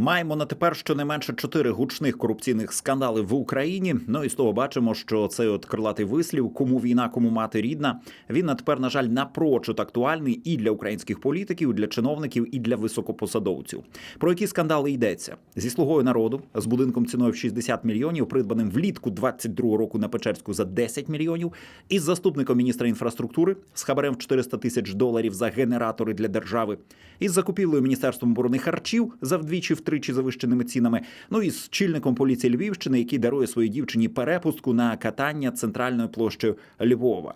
Маємо на тепер щонайменше чотири гучних корупційних скандали в Україні. Ну і з того бачимо, що цей от крилатий вислів, кому війна, кому мати рідна. Він на тепер, на жаль, напрочуд актуальний і для українських політиків, і для чиновників, і для високопосадовців. Про які скандали йдеться зі слугою народу з будинком ціною в 60 мільйонів, придбаним влітку 22 року на Печерську за 10 мільйонів, із заступником міністра інфраструктури з хабарем в 400 тисяч доларів за генератори для держави, із закупівлею міністерством оборони харчів за вдвічі втричі завищеними цінами. Ну і з чільником поліції Львівщини, який дарує своїй дівчині перепустку на катання центральною площею Львова.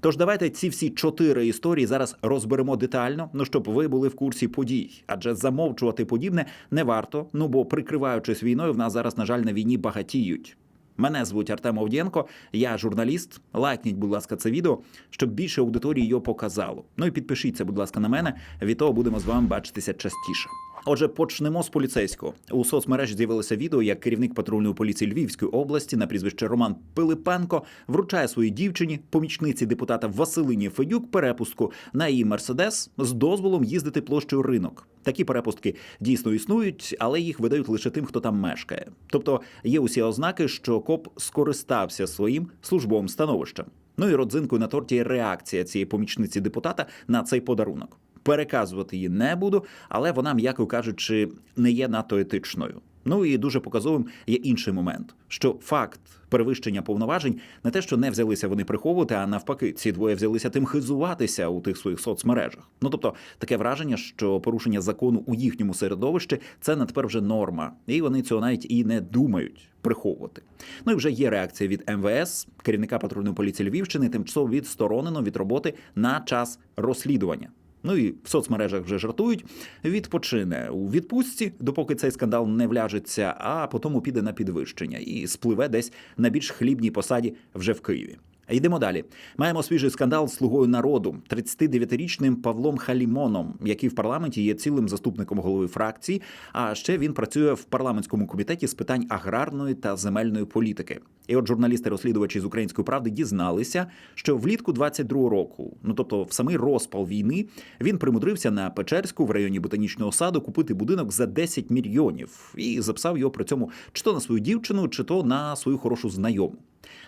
Тож давайте ці всі чотири історії зараз розберемо детально, ну щоб ви були в курсі подій. Адже замовчувати подібне не варто. Ну бо прикриваючись війною, в нас зараз, на жаль, на війні багатіють. Мене звуть Артем Овдєнко, я журналіст. Лайкніть, будь ласка, це відео, щоб більше аудиторії його показало. Ну і підпишіться, будь ласка, на мене. Від того будемо з вами бачитися частіше. Отже, почнемо з поліцейського. У соцмережі з'явилося відео, як керівник патрульної поліції Львівської області на прізвище Роман Пилипенко вручає своїй дівчині, помічниці депутата Василині Федюк, перепустку на її мерседес з дозволом їздити площею ринок. Такі перепустки дійсно існують, але їх видають лише тим, хто там мешкає. Тобто є усі ознаки, що коп скористався своїм службовим становищем. Ну і родзинкою на торті реакція цієї помічниці депутата на цей подарунок. Переказувати її не буду, але вона, м'яко кажучи, не є надто етичною. Ну і дуже показовим є інший момент, що факт перевищення повноважень не те, що не взялися вони приховувати, а навпаки, ці двоє взялися тим хизуватися у тих своїх соцмережах. Ну тобто таке враження, що порушення закону у їхньому середовищі це на тепер вже норма, і вони цього навіть і не думають приховувати. Ну і вже є реакція від МВС, керівника патрульної поліції Львівщини, тимчасово відсторонено від роботи на час розслідування. Ну і в соцмережах вже жартують. Відпочине у відпустці, допоки цей скандал не вляжеться, а потім піде на підвищення і спливе десь на більш хлібній посаді вже в Києві. Йдемо далі. Маємо свіжий скандал з слугою народу 39-річним Павлом Халімоном, який в парламенті є цілим заступником голови фракції. А ще він працює в парламентському комітеті з питань аграрної та земельної політики. І от журналісти-розслідувачі з української правди дізналися, що влітку 22-го року, ну тобто в самий розпал війни, він примудрився на Печерську в районі ботанічного саду купити будинок за 10 мільйонів і записав його при цьому чи то на свою дівчину, чи то на свою хорошу знайому.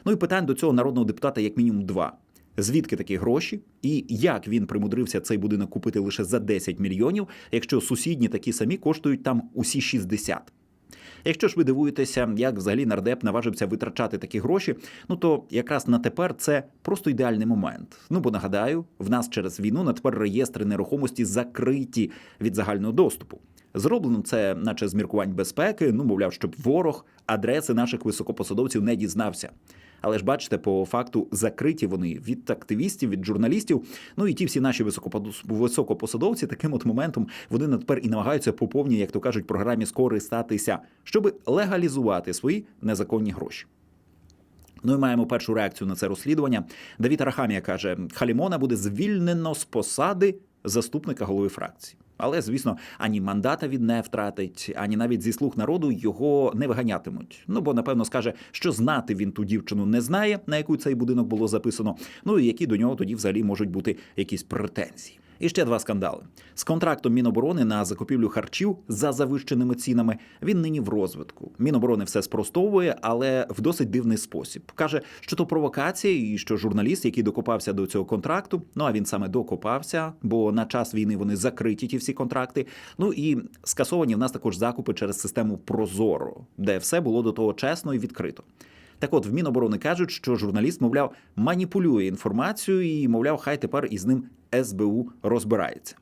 Ну і питань до цього народного депутата як мінімум два. Звідки такі гроші, і як він примудрився цей будинок купити лише за 10 мільйонів, якщо сусідні такі самі коштують там усі 60? Якщо ж ви дивуєтеся, як взагалі нардеп наважився витрачати такі гроші, ну то якраз на тепер це просто ідеальний момент. Ну бо нагадаю, в нас через війну на тепер реєстри нерухомості закриті від загального доступу. Зроблено це, наче з міркувань безпеки, ну мовляв, щоб ворог адреси наших високопосадовців не дізнався. Але ж бачите, по факту закриті вони від активістів, від журналістів. Ну і ті всі наші високопосадовці таким от моментом вони на тепер і намагаються по повній, як то кажуть, програмі скористатися, щоб легалізувати свої незаконні гроші. Ну і маємо першу реакцію на це розслідування. Давід Рахамія каже, Халімона буде звільнено з посади заступника голови фракції. Але, звісно, ані мандата він не втратить, ані навіть зі слуг народу його не виганятимуть. Ну бо напевно скаже, що знати він ту дівчину не знає, на яку цей будинок було записано. Ну і які до нього тоді взагалі можуть бути якісь претензії. І ще два скандали з контрактом Міноборони на закупівлю харчів за завищеними цінами. Він нині в розвитку. Міноборони все спростовує, але в досить дивний спосіб. каже, що то провокація, і що журналіст, який докопався до цього контракту, ну а він саме докопався, бо на час війни вони закриті ті всі контракти. Ну і скасовані в нас також закупи через систему Прозоро, де все було до того чесно і відкрито. Так от в Міноборони кажуть, що журналіст, мовляв, маніпулює інформацією і, мовляв, хай тепер із ним СБУ розбирається.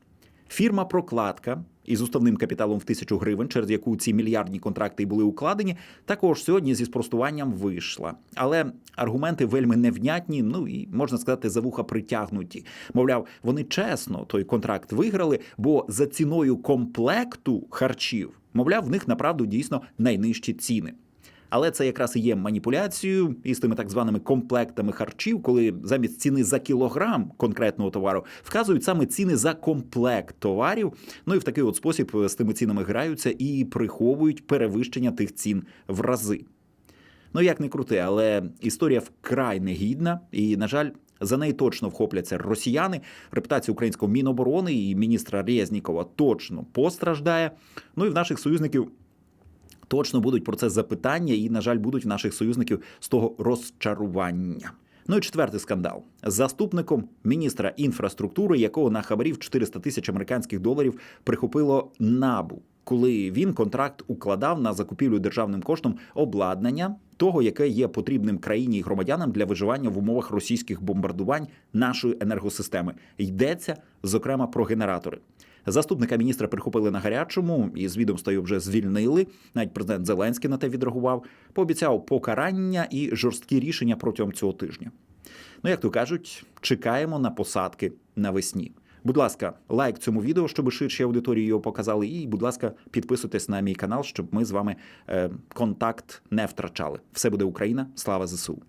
Фірма Прокладка із уставним капіталом в тисячу гривень, через яку ці мільярдні контракти й були укладені, також сьогодні зі спростуванням вийшла. Але аргументи вельми невнятні, ну і можна сказати, за вуха притягнуті. Мовляв, вони чесно той контракт виграли, бо за ціною комплекту харчів, мовляв, в них направду дійсно найнижчі ціни. Але це якраз і є маніпуляцією із тими так званими комплектами харчів, коли замість ціни за кілограм конкретного товару вказують саме ціни за комплект товарів. Ну і в такий от спосіб з тими цінами граються і приховують перевищення тих цін в рази. Ну як не крути, але історія вкрай негідна, і, на жаль, За неї точно вхопляться росіяни. Репутація українського міноборони і міністра Резнікова точно постраждає. Ну і в наших союзників точно будуть про це запитання, і, на жаль, будуть в наших союзників з того розчарування. Ну і четвертий скандал. Заступником міністра інфраструктури, якого на хабарів 400 тисяч американських доларів прихопило набу, коли він контракт укладав на закупівлю державним коштом обладнання того, яке є потрібним країні і громадянам для виживання в умовах російських бомбардувань нашої енергосистеми. Йдеться зокрема про генератори. Заступника міністра прихопили на гарячому, і з відомства його вже звільнили. Навіть президент Зеленський на те відреагував, пообіцяв покарання і жорсткі рішення протягом цього тижня. Ну, як то кажуть, чекаємо на посадки навесні. Будь ласка, лайк цьому відео, щоб ширші аудиторії його показали. І, будь ласка, підписуйтесь на мій канал, щоб ми з вами е, контакт не втрачали. Все буде Україна. Слава ЗСУ.